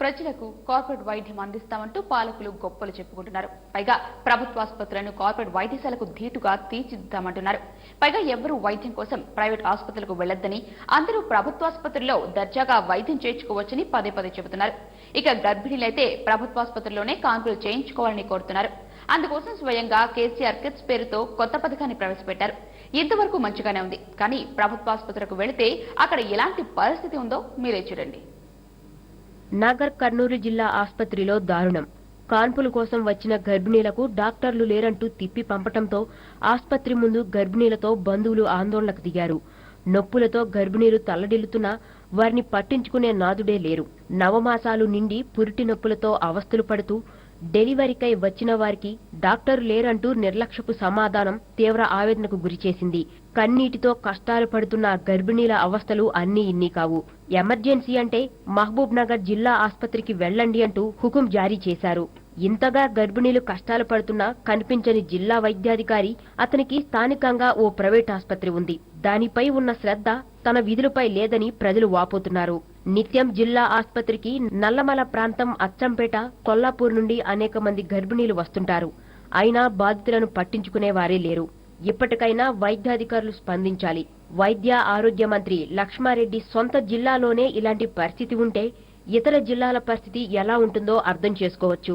ప్రజలకు కార్పొరేట్ వైద్యం అందిస్తామంటూ పాలకులు గొప్పలు చెప్పుకుంటున్నారు. పైగా ప్రభుత్వాసుపత్రులను కార్పొరేట్ వైద్యశాలకు ధీటుగా తీర్చిదిద్దామంటున్నారు. పైగా ఎవరూ వైద్యం కోసం ప్రైవేట్ ఆసుపత్రులకు వెళ్ళొద్దని అందరూ ప్రభుత్వాసుపత్రుల్లో దర్జాగా వైద్యం చేయించుకోవచ్చని పదే పదే చెబుతున్నారు. ఇక గర్భిణీలైతే ప్రభుత్వాసుపత్రుల్లోనే కాన్పులు చేయించుకోవాలని కోరుతున్నారు. అందుకోసం స్వయంగా కేసీఆర్ కిట్స్ పేరుతో కొత్త పథకాన్ని ప్రవేశపెట్టారు. ఇంతవరకు మంచిగానే ఉంది. కానీ ప్రభుత్వాసుపత్రులకు వెళితే అక్కడ ఎలాంటి పరిస్థితి ఉందో మీరే చూడండి. నాగర్ కర్నూలు జిల్లా ఆస్పత్రిలో దారుణం. కాన్పుల కోసం వచ్చిన గర్భిణీలకు డాక్టర్లు లేరంటూ తిప్పి పంపటంతో ఆస్పత్రి ముందు గర్భిణీలతో బంధువులు ఆందోళనకు దిగారు. నొప్పులతో గర్భిణీలు తల్లడిల్లుతున్నా వారిని పట్టించుకునే నాదుడే లేరు. నవమాసాలు నిండి పురిటి నొప్పులతో అవస్థలు పడుతూ డెలివరీకై వచ్చిన వారికి డాక్టర్ లేరంటూ నిర్లక్ష్యపు సమాధానం తీవ్ర ఆవేదనకు గురిచేసింది కన్నీటితో కష్టాలు పడుతున్న గర్భిణీల అవస్థలు అన్నీ ఇన్ని కావు. ఎమర్జెన్సీ అంటే మహబూబ్ నగర్ జిల్లా ఆస్పత్రికి వెళ్ళండి అంటూ హుకుం జారీ చేశారు. ఇంతగా గర్భిణీలు కష్టాలు పడుతున్నా కనిపించని జిల్లా వైద్యాధికారి అతనికి స్థానికంగా ఓ ప్రైవేట్ ఆస్పత్రి ఉంది. దానిపై ఉన్న శ్రద్ధ తన విధులపై లేదని ప్రజలు వాపోతున్నారు. నిత్యం జిల్లా ఆసుపత్రికి నల్లమల ప్రాంతం అచ్చంపేట కొల్లాపూర్ నుండి అనేక మంది గర్భిణీలు వస్తుంటారు. అయినా బాధితులను పట్టించుకునే వారే లేరు. ఇప్పటికైనా వైద్యాధికారులు స్పందించాలి. వైద్య ఆరోగ్య మంత్రి లక్ష్మారెడ్డి సొంత జిల్లాలోనే ఇలాంటి పరిస్థితి ఉంటే ఇతర జిల్లాల పరిస్థితి ఎలా ఉంటుందో అర్థం చేసుకోవచ్చు.